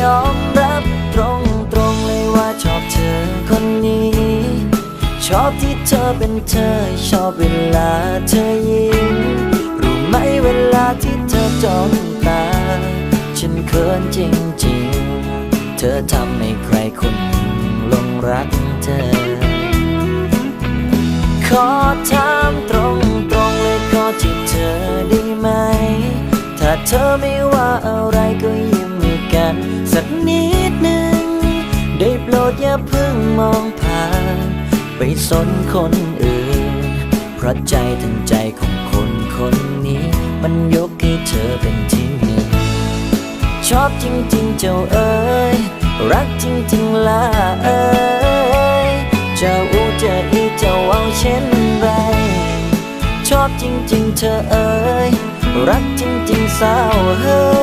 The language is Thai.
ยอมรับตรงตรงๆเลยว่าชอบเธอคนนี้ ชอบที่เธอเป็นเธอ ชอบเวลาเธอยิ้มรู้ไหมเวลาที่เธอจ้องตา ฉันเขินจริงๆ เธอทำให้ใครคนหนึ่งลงรักเธอ ขอถามตรงตรงๆเลยขอจีบเธอได้ไหม ถ้าเธอไม่ว่าอะไรก็ย สักนิดหนึ่ง ได้โปรดอย่าเพิ่งมองผ่านไปสนคนอื่น เพราะใจทั้งใจของคนคนนี้ มันยกให้เธอเป็นที่หนึ่ง ชอบจริง ๆ เจ้าเอ๋ยรักจริง ๆล่ะเอ๋ยเจ้าอูเจะอีเจ้าเอาเช่นไรชอบจริง ๆ เธอเอ๋ยรักจริง ๆสาวเฮ้ย